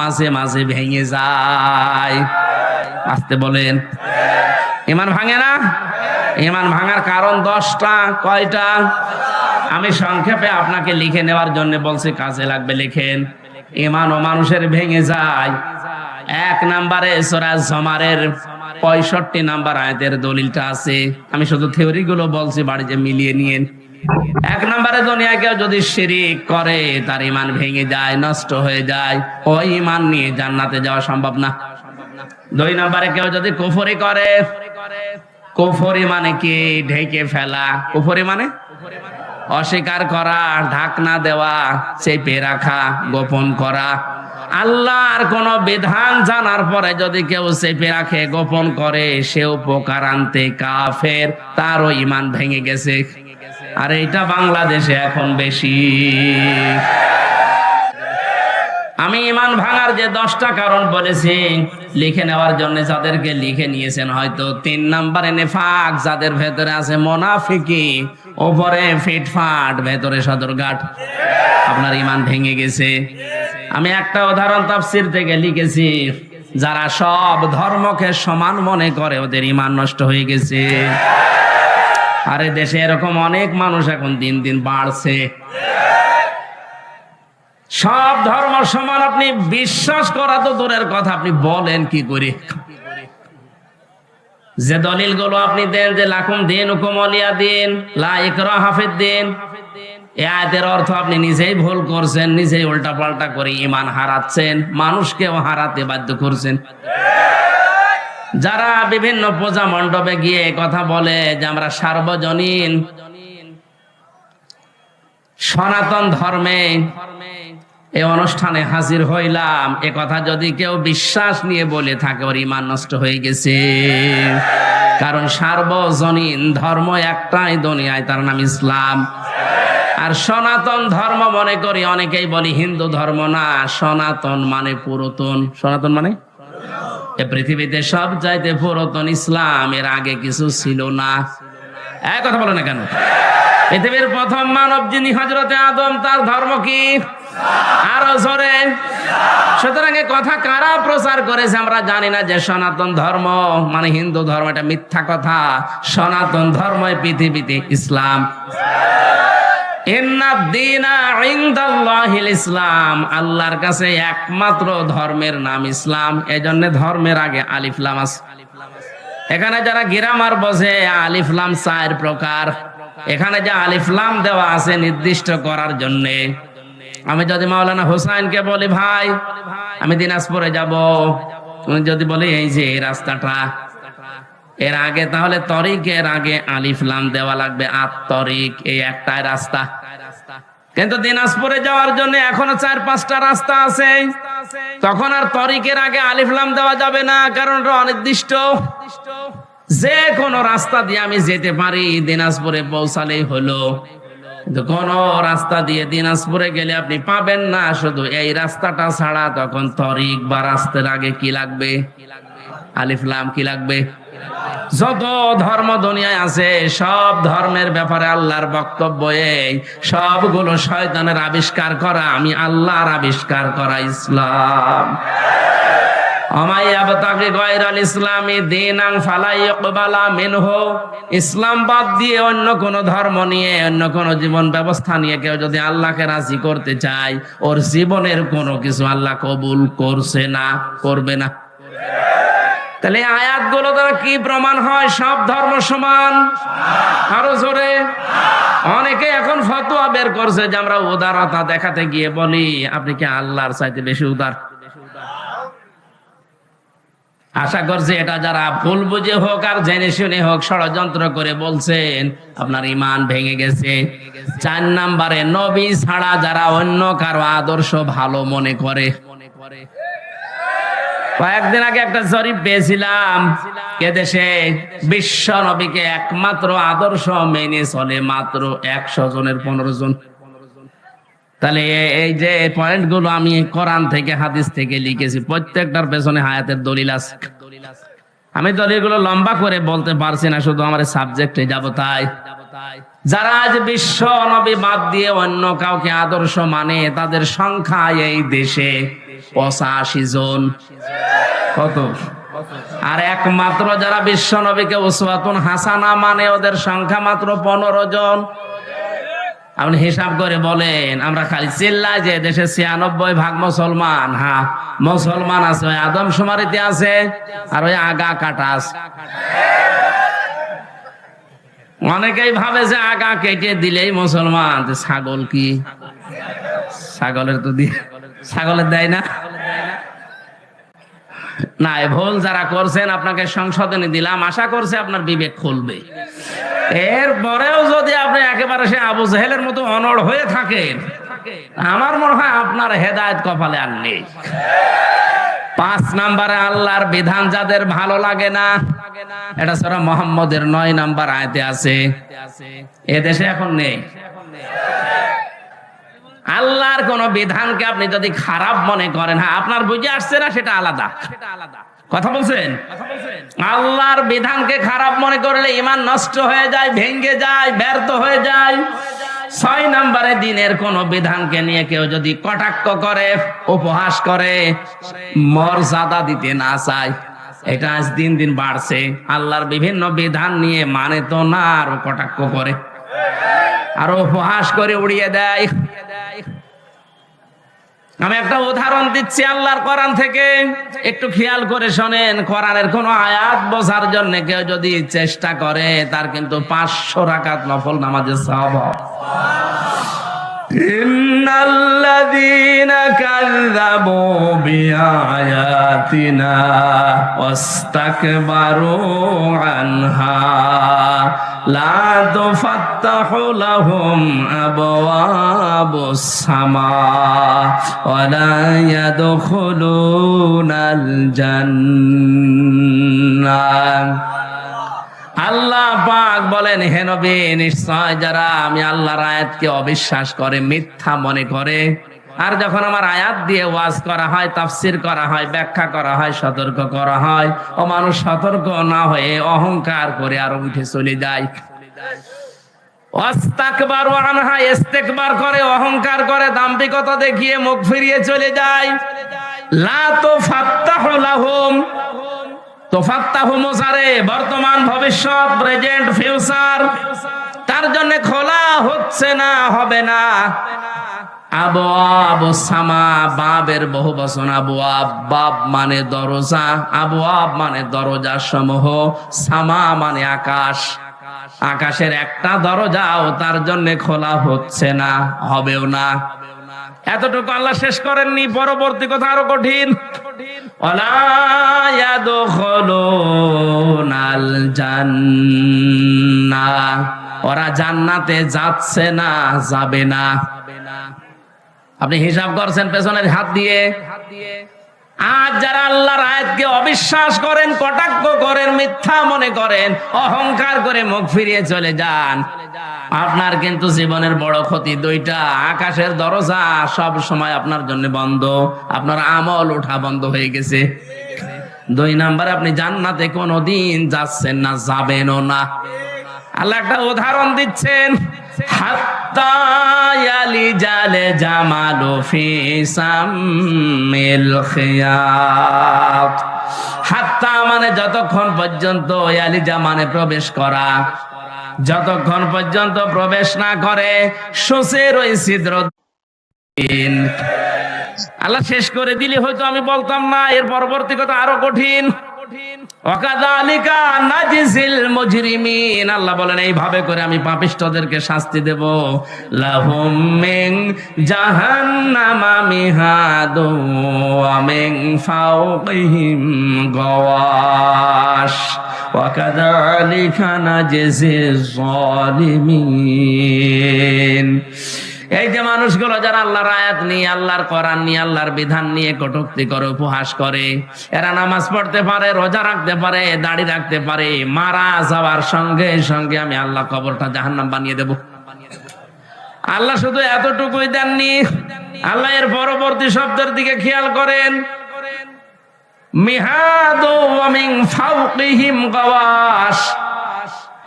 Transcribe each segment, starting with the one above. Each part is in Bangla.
মাঝে মাঝে ভেঙে যায়। আসতে বলেন, ইমান ভাঙে না? ইমান ভাঙার কারণ দশটা, কয়টা? আমি সংক্ষেপে আপনাকে লিখে নেওয়ার জন্য বলছি, কাজে লাগবে, লিখেন। ইমান ও মানুষের ভেঙে যায়। এক নাম্বারে সোরাজ জমারের পঁয়ষট্টি নাম্বার আয়াতের দলিলটা আছে। আমি শুধু থিওরি গুলো বলছি, বাড়িতে মিলিয়ে নিয়েন। এক নম্বরে দুনিয়ায় কেউ যদি শিরিক করে, তার ইমান ভেঙে যায়, নষ্ট হয়ে যায় ওই ইমান নিয়ে জান্নাতে যাওয়া সম্ভব না। দুই নম্বরে কেউ যদি কুফরি করে, কুফরি মানে কি? ঢেকে ফেলা। কুফরি মানে অস্বীকার করা, ঢাকনা দেওয়া, চেপে রাখা, গোপন করা। আল্লাহর কোন বিধান জানার পরে যদি কেউ চেপে রাখে, গোপন করে, সে উপকার আনতে কাফের, তারও ইমান ভেঙে গেছে। আর এটা বাংলাদেশে এখন বেশি। আমি ইমান ভাঙার যে দশটা কারণ বলেছি, লিখে নেওয়ার জন্য যাদেরকে লিখে নিয়েছেন হয়তো তিন নম্বরে নেফাক, যাদের ভেতরে আছে মোনাফিকি, ওপরে ফিটফাট, ভেতরে সদরঘাট। আপনার ইমান ভেঙে গেছে। আমি একটা উদাহরণ তাফসির থেকে লিখেছি, যারা সব ধর্মকে সমান মনে করে, ওদের ইমান নষ্ট হয়ে গেছে। আরে দেশে এরকম অনেক মানুষ এখন দিন দিন বাড়ছে। সব ধর্ম সমান, আপনি বিশ্বাস করা তো দূরের কথা, আপনি বলেন কি করে? যে দলিলগুলো আপনি দেন, যে লাকুম দিন হুকুমলিয়া দিন ইকরা দিন, এ অর্থ আপনি নিজেই ভুল করছেন, নিজেই উল্টা পাল্টা করে ইমান হারাচ্ছেন, মানুষকেও হারাতে বাধ্য করছেন। যারা বিভিন্ন পূজা মণ্ডপে গিয়ে কথা বলে যে আমরা সার্বজনীন, সনাতন ধর্মে এই অনুষ্ঠানে হাজির হইলাম। এ কথা যদি কেউ বিশ্বাস নিয়ে বলে থাকে, ওর ইমান নষ্ট হয়ে গেছে। কারণ সার্বজনীন ধর্ম একটাই দুনিয়ায়, তার নাম ইসলাম। আর সনাতন ধর্ম মনে করি, অনেকেই বলি হিন্দু ধর্ম না। সনাতন মানে পুরাতন। সনাতন মানে? এ পৃথিবীতে সব চাইতে পুরাতন ইসলাম, এর আগে কিছু ছিল না। এক কথা বলো না কেন? পৃথিবীর প্রথম মানব যিনি হজরতে আদম, তার ধর্ম কি? সুতরাং কথা কারা প্রচার করেছে আমরা জানি না যে সনাতন ধর্ম মানে হিন্দু ধর্ম, এটা মিথ্যা কথা। সনাতন ধর্ম পৃথিবীতে ইসলাম। ইসলাম। আল্লাহর কাছে একমাত্র ধর্মের নাম ইসলাম। এই জন্য ধর্মের আগে আলিফলাম এখানে যারা গিরামার বসে আলিফলাম চার প্রকার। এখানে যে আলিফলাম দেওয়া আছে নির্দিষ্ট করার জন্য। আমি যদি মাওলানা হোসাইনকে বলি, ভাই, আমি দিনাজপুরে যাব। তুমি যদি বলি, এই যে এই রাস্তাটা, এর আগে তাহলে তরিকের আগে আলিফলাম দেওয়া লাগবে। আত তরিক এই একটাই রাস্তা। কিন্তু দিনাজপুরে যাওয়ার জন্য এখনও চার পাঁচটা রাস্তা আছে। তখন আর তরিকের আগে আলিফলাম দেওয়া যাবে না, কারণ অনির্দিষ্ট। যে কোনো রাস্তা দিয়ে আমি যেতে পারি, দিনাজপুরে পৌঁছালেই হলো। কোন রাস্তা দিয়ে দিনাজপুরে গেলে আপনি পাবেন না, শুধু এই রাস্তাটা ছাড়া তখন তরিক বা রাস্তার আগে কি লাগবে? আলিফলাম কি লাগবে? যত ধর্ম দুনিয়ায় আছে, সব ধর্মের ব্যাপারে আল্লাহর বক্তব্য এই। সবগুলো শয়তানের আবিষ্কার করা, আমি আল্লাহর আবিষ্কার করা ইসলাম। ইসলাম বাদ দিয়ে অন্য কোন ধর্ম নিয়ে, অন্য কোন জীবন ব্যবস্থা নিয়ে কেউ যদি আল্লাহকে রাজি করতে চায়, ওর জীবনের কোনো কিছু আল্লাহ কবুল করছে না, করবে না। তাহলে আয়াতগুলো দ্বারা কি প্রমাণ হয়? সব ধর্ম সমান? আরও জোরে। অনেকে এখন ফতোয়া বের করছে যে আমরা উদারতা দেখাতে গিয়ে বলি, আপনি কি আল্লাহর চাইতে বেশি উদার? আশা করছি এটা যারা ভুল বুঝে হোক আর জেনে শুনে হোক, ষড়যন্ত্র করে বলছেন, আপনার ইমান ভেঙে গেছে। চার নাম্বারে, নবী ছাড়া যারা অন্য কারও আদর্শ ভালো মনে করে। কয়েকদিন আগে একটা জরিপ পেয়েছিলাম কে দেশে বিশ্ব নবীকে একমাত্র আদর্শ মেনে চলে মাত্র একশো জনের পনেরো জন। তাহলে এই যে পয়েন্টগুলো আমি কোরআন থেকে, হাদিস থেকে লিখেছি, প্রত্যেকটার পেছনে হায়াতের দলিল আছে। আমি দলিলগুলো লম্বা করে বলতে পারছি না, শুধু আমার সাবজেক্টে যাব তাই। যারা আজ বিশ্ব নবী বাদ দিয়ে অন্য কাউকে আদর্শ মানে তাদের সংখ্যা এই দেশে পঁচাশি জন। কত? আর একমাত্র যারা বিশ্ব নবীকে উসওয়াতুন হাসানা মানে ওদের সংখ্যা মাত্র পনেরো জন। আপনি হিসাব করে বলেন, আমরা খালি চিল্লাই যে দেশে ছিয়ানব্বই ভাগ মুসলমান। হ্যাঁ মুসলমান আছে, ওই আদমশুমারিতে আছে, আর ওই আগা কাটা আছে। অনেকেই ভাবে যে আগা কেটে দিলেই মুসলমান ছাগল কি? ছাগলের তো দিয়ে ছাগলের দেয় না? না ভুল যারা করছেন, আপনাকে সংশোধনী দিলাম, আশা করছে আপনার বিবেক খুলবে। এরপরেও যদি আপনি একেবারে সে আবু জেহেলের মতো অনড় হয়ে থাকেন, আমার মনে হয় আপনার হেদায়ত কপালে আর নেই। পাঁচ নাম্বারে আল্লাহর বিধান যাদের ভালো লাগে না, এটা ছাড়া মোহাম্মদের নয় নাম্বার আয়তে আছে। এ দেশে এখন নেই। আল্লাহর কোন বিধানকে আপনি যদি খারাপ মনে করেন হ্যাঁ আপনার বুঝে আসছে না সেটা আলাদা সেটা আলাদা। কথা বলছেন? আল্লাহর বিধানকে খারাপ মনে করলে ইমান নষ্ট হয়ে যায় ভেঙ্গে যায়, ব্যর্থ হয়ে যায়। ছয় নম্বরে দিনের কোন বিধানকে নিয়ে কেউ যদি কটাক্ষ করে, উপহাস করে, মর্যাদা দিতে না চায়, এটা আজ দিন দিন বাড়ছে। আল্লাহর বিভিন্ন বিধান নিয়ে মানে তো না, আর কটাক্ষ করে। আর উপহাস করে উড়িয়ে দেয়। আমি একটা উদাহরণ দিচ্ছি আল্লাহর কোরআন থেকে। একটু খেয়াল করে শোনেন, কোরআনের কোন আয়াত বোঝার জন্য কেউ যদি চেষ্টা করে, তার কিন্তু পাঁচশো রাকাত নফল নামাজের সব ইন্নাল্লাযীনা কাযযাবু বিআয়াতিনা ওয়াস্তাকবারু আনহা। লা সামা আল্লাহ পাক বলেন হেনবী নিশ্চয় যারা আমি আল্লাহ রায়তকে অবিশ্বাস করে, মিথ্যা মনে করে আর যখন আমার আয়াত দিয়ে ওয়াজ করা হয়, তাফসির করা হয়, ব্যাখ্যা করা হয়, সতর্ক করা হয়, ও মানুষ সতর্ক না হয়ে অহংকার করে আর উঠে চলে যায়। অহংকার করে, দাম্ভিকতা দেখিয়ে মুখ ফিরিয়ে চলে যায়। বর্তমান, ভবিষ্যৎ, প্রেজেন্ট, ফিউচার, তার জন্য খোলা হচ্ছে না, হবে না। আবু আবু সামা, বাবের বহু বচন। আবু আব মানে দরজা, আবু আব মানে দরজা সমূহ সামা মানে আকাশ। আকাশের একটা দরজাও তার জন্য খোলা হচ্ছে না, হবেও না। এতটুকু আল্লাহ শেষ করেননি, পরবর্তী কথা আরও কঠিন। ওরা জান্নাতে যাচ্ছে না, যাবে না। আপনি হিসাব করছেন পেছনের হাত দিয়ে। আজ যারা আল্লাহর আয়াতকে অবিশ্বাস করেন, কটাক্ষ করেন, মিথ্যা মনে করেন, অহংকার করে মুখ ফিরিয়ে চলে যান, আপনার কিন্তু জীবনের বড় ক্ষতি দুইটা। আকাশের দরজা সব সময় আপনার জন্য বন্ধ, আপনার আমল ওঠা বন্ধ হয়ে গেছে। দুই নাম্বার, আপনি জান্নাতে কোনোদিন যাচ্ছেন না, যাবেনও না। আল্লাহ একটা উদাহরণ দিচ্ছেন। খিয়াত। হাত্তা মানে যতক্ষণ পর্যন্ত প্রবেশ করা, যতক্ষণ পর্যন্ত প্রবেশ না করে সোসের ওই ছিদ্র আল্লাহ শেষ করে দিলে হয়তো আমি বলতাম না, এর পরবর্তী কথা আরও কঠিন। অকাদালিকা নাজিসিল মুজরিমিন। আল্লাহ বলেন, এইভাবে করে আমি পাপিষ্ঠদেরকে শাস্তি দেব। লাহুম মিন জাহান্নামা মিহাদু ওয়া মিন ফাওকিহিম গাওয়াশ। ওয়াকাদালিকা এই যে মানুষগুলো যারা আল্লাহর আয়াত নিয়ে, আল্লাহর কোরআন নিয়ে, আল্লাহর বিধান নিয়ে কটুক্তি করে, উপহাস করে, এরা নামাজ পড়তে পারে, রোজা রাখতে পারে, দাড়ি রাখতে পারে, মারা যাওয়ার সঙ্গে সঙ্গে আমি আল্লাহ কবরটা জাহান্নাম বানিয়ে দেব। আল্লাহ শুধু এতটুকুই দেননি। আল্লাহ এর পরবর্তী শব্দের দিকে খেয়াল করেন। মিহাদু মিন ফাওকিহিম গাওয়াশ।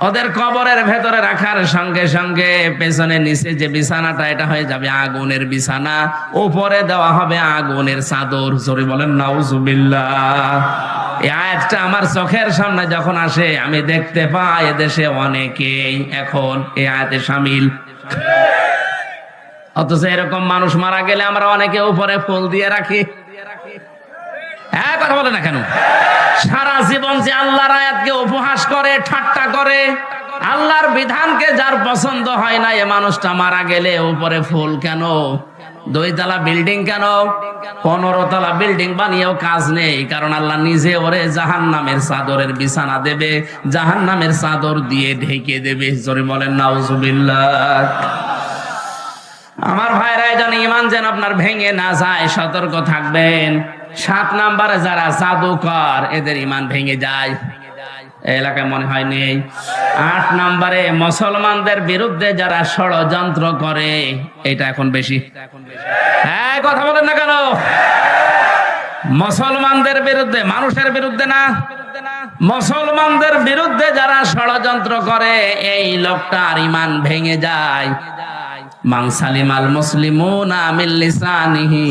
ওদের কবরের ভেতরে রাখার সঙ্গে সঙ্গে পেছনে নিচে যে বিছানাটা, এটা হয়ে যাবে আগুনের বিছানা। উপরে দেওয়া হবে আগুনের চাদর। জোরে বলেন, নাউজুবিল্লাহ। আয়াতটা আমার চোখের সামনে যখন আসে, আমি দেখতে পাই এদেশে অনেকেই এখন এই আয়াতে সামিল। অথচ এরকম মানুষ মারা গেলে আমরা অনেকে উপরে ফুল দিয়ে রাখি। হ্যাঁ কথা বলে না কেন? সারা জীবন যে আল্লাহর আয়াতকে উপহাস করে, ঠাট্টা করে, আল্লাহর বিধানকে যার পছন্দ হয় না, এ মানুষটা মারা গেলে উপরে ফুল কেন? দুই তলা বিল্ডিং কেন? পনেরো তলা বিল্ডিং বানিয়েও কাজ নেই, কারণ আল্লাহ নিজে ওরে জাহান নামের চাদরের বিছানা দেবে জাহান নামের চাদর দিয়ে ঢেকে দেবে। জোরে বলেন, নাউজুবিল্লাহ। আমার ভাইরা যেন ইমান যেন আপনার ভেঙে না যায়, সতর্ক থাকবেন। সাত নাম্বারে যারা জাদুকর, এদের ইমান ভেঙে যায়। এলাকায় মনে হয় নেই। আট নাম্বারে মুসলমানদের বিরুদ্ধে যারা ষড়যন্ত্র করে, এটা এখন বেশি। হ্যাঁ কথা বলেন না কেন? মুসলমানদের বিরুদ্ধে, মানুষের বিরুদ্ধে না। মুসলমানদের বিরুদ্ধে যারা ষড়যন্ত্র করে, এই লোকটার ইমান ভেঙে যায়। মান সালিমাল মুসলিমুনা মিন লিসানিহি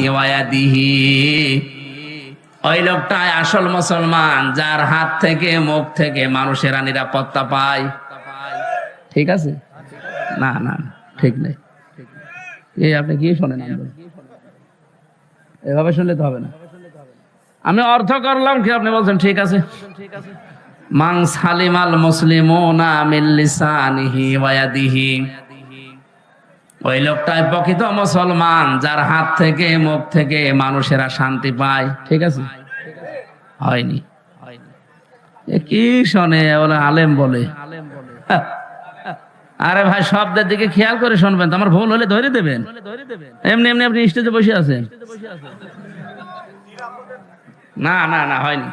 ওই লোকটাই আসল মুসলমান যার হাত থেকে মুখ থেকে মানুষেরা নিরাপত্তা পায়। ঠিক আছে? না না না, ঠিক নেই। এই আপনি কি শোনেন? এভাবে শুনলে তো হবে না। আমি অর্থ করলাম কি আপনি বলছেন? ঠিক আছে। মান সালিমাল মুসলিমুনা মিন লিসানিহি ওয়া ইয়াদিহি। ওই লোকটাই প্রকৃত মুসলমান, যার হাত থেকে, মুখ থেকে মানুষেরা শান্তি পায়। ঠিক আছে? হয়নি। কি শোনে, ওরা আলেম বলে। আরে ভাই, শব্দের দিকে খেয়াল করে শুনবেন আমার ভুল হলে ধরে দেবেন। এমনি এমনি আপনি স্টেজে বসে আছেন। না না না, হয়নি।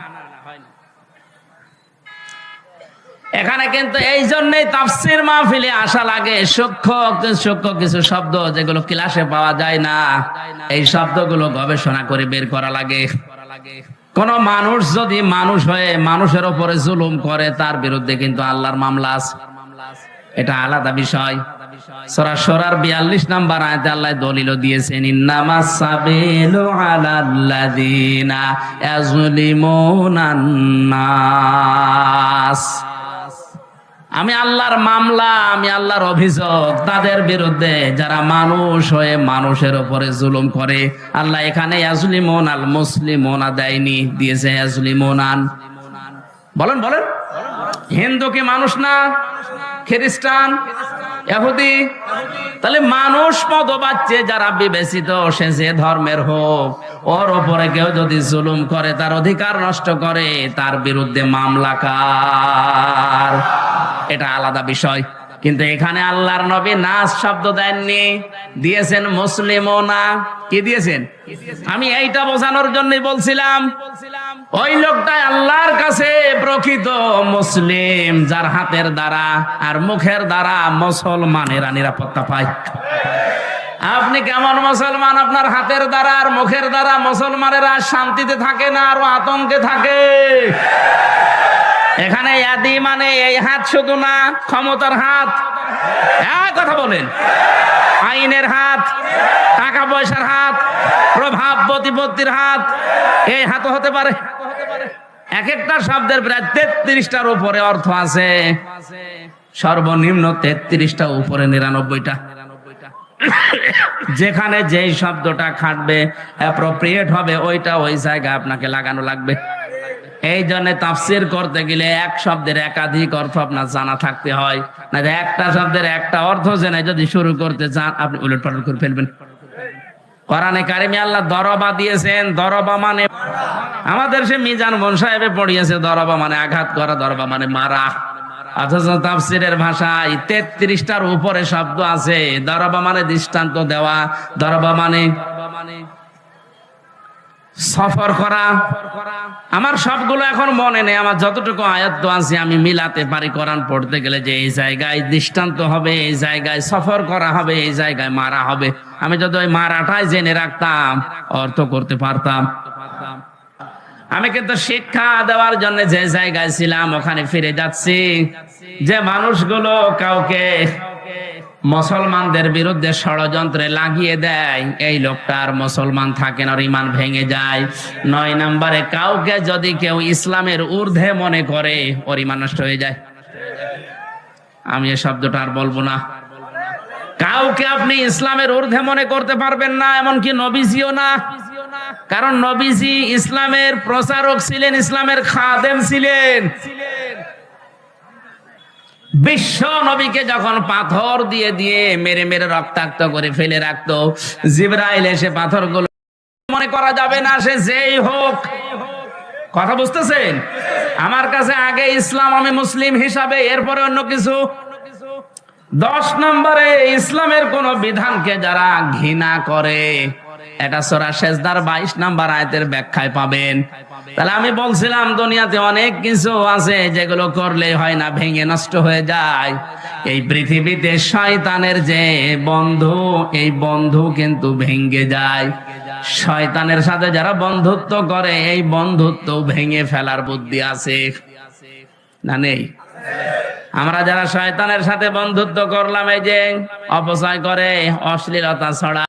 এখানে কিন্তু এই জন্যই তাফসির মাহফিলে আসা লাগে। সূক্ষ্ম সূক্ষ্ম কিছু শব্দ যেগুলো ক্লাসে পাওয়া যায় না। এই শব্দগুলো গবেষণা করে বের করা লাগে। কোন মানুষ যদি মানুষ হয়ে মানুষের উপরে জুলুম করে, তার বিরুদ্ধে কিন্তু আল্লাহর মামলা আছে। এটা আলাদা বিষয়। সরা সরার বিয়াল্লিশ নাম্বার আয়তে আল্লাহ দলিল দিয়েছেন আলাল্লাযিনা ইয়াজলিমুনান নাস আমি আল্লাহর মামলা, আমি আল্লাহর অভিযোগ, তাদের বিরুদ্ধে যারা মানুষ হয়ে মানুষের উপরে জুলুম করে, আল্লাহ এখানে আল মুসলিমোনা দেয়নি, দিয়েছে ইয়াজলিমুনান। বলেন বলেন। হিন্দু কি মানুষ না? খ্রিস্টান? এহুদি তাহলে মানুষ মতো বাচ্চে যারা বিবেচিত, সে যে ধর্মের হোক, ওর উপরে কেউ যদি জুলুম করে, তার অধিকার নষ্ট করে, তার বিরুদ্ধে মামলা কার? এটা আলাদা বিষয়। কিন্তু এখানে আল্লাহর নবী নাস শব্দ দেননি। দিয়েছেন মুসলিমও না। কি দিয়েছেন? আমি এইটা বোঝানোর জন্যই বলছিলাম ওই লোকটাই আল্লাহর কাছে প্রকৃত মুসলিম, যার হাতের দ্বারা আর মুখের দ্বারা মুসলমানেরা নিরাপত্তা পায়। আপনি কেমন মুসলমান? আপনার হাতের দ্বারা আর মুখের দ্বারা মুসলমানেরা শান্তিতে থাকে না, আরও আতঙ্কে থাকে? এখানে ইয়াদি মানে এই হাত শুধু না, ক্ষমতার হাত। কথা বলেন। আইনের হাত। টাকা পয়সার হাত, প্রভাব প্রতিপত্তির হাত, এই হাত হতে পারে। এক একটা শব্দের প্রায় তেত্রিশটার উপরে অর্থ আছে। সর্বনিম্ন তেত্রিশটা উপরে নিরানব্বইটা। যেখানে যেই শব্দটা খাটবে অ্যাপ্রোপ্রিয়েট হবে, ওইটা ওই জায়গায় আপনাকে লাগানো লাগবে। এই জন্য তাফসির করতে গেলে এক শব্দের একাধিক অর্থ আপনার জানা থাকতে হয়। না একটা শব্দের একটা অর্থ জেনে যদি শুরু করতে চান, আপনি উলট পালট করে ফেলবেন। কোরআনে কারিমে আল্লাহ দরবা দিয়েছেন, দরবা মানে আমাদের সে মিজান বোন সাহেবে পড়িয়েছে, দরবা মানে আঘাত করা, দরবা মানে মারা। ভাষায় তেত্রিশটার উপরে শব্দ আছে, দরবা মানে দৃষ্টান্ত দেওয়া, দরবা মানে সফর করা। আমার সবগুলো এখন মনে নেই। আমার যতটুকু আয়ত্ত আছে, আমি মিলাতে পারি। কোরআন পড়তে গেলে যে এই জায়গায় দৃষ্টান্ত হবে, এই জায়গায় সফর করা হবে, এই জায়গায় মারা হবে। আমি যদি ওই মারাটাই জেনে রাখতাম, অর্থ করতে পারতাম। আমি কিন্তু শিক্ষা দেওয়ার জন্য যে জায়গায় ছিলাম, ওখানে ফিরে যাচ্ছি। যে মানুষগুলো কাউকে মুসলমানদের বিরুদ্ধে ষড়যন্ত্রে লাগিয়ে দেয়। এই লোকটার মুসলমান থাকে না ইমান ভেঙে যায়। নয় নম্বরে, কাউকে যদি কেউ ইসলামের ঊর্ধ্বে মনে করে, ওর ইমান নষ্ট হয়ে যায়। আমি এই শব্দটা আর বলব না। কাউকে আপনি ইসলামের ঊর্ধ্বে মনে করতে পারবেন না, এমনকি নবীজিও না। কারণ নবীজি ইসলামের প্রচারক ছিলেন, ইসলামের খাদেম ছিলেন। বিশ্ব নবীকে যখন পাথর দিয়ে দিয়ে মেরে মেরে রক্তাক্ত করে ফেলে রাখতো, জিব্রাইল এসে পাথরগুলো মনে করা যাবে না, সে যেই হোক। কথা বুঝতেছেন? আমার কাছে আগে ইসলাম, আমি মুসলিম হিসাবে, এরপরে অন্য কিছু। দশ নম্বরে ইসলামের কোন বিধানকে যারা ঘৃণা করে এটা সরা শেষদার বাইশ নাম্বার আয়তের ব্যাখ্যায় পাবেন। তাহলে আমি বলছিলাম, দুনিয়াতে অনেক কিছু আছে যেগুলো করলে হয় না, ভেঙে নষ্ট হয়ে যায়। এই পৃথিবীতে শয়তানের যে বন্ধু, এই বন্ধু কিন্তু ভেঙে যায়। শয়তানের সাথে যারা বন্ধুত্ব করে, এই বন্ধুত্ব ভেঙে ফেলার বুদ্ধি আছে। না নেই? আমরা যারা শয়তানের সাথে বন্ধুত্ব করলাম, এই যে অপচয় করে, অশ্লীলতা ছড়া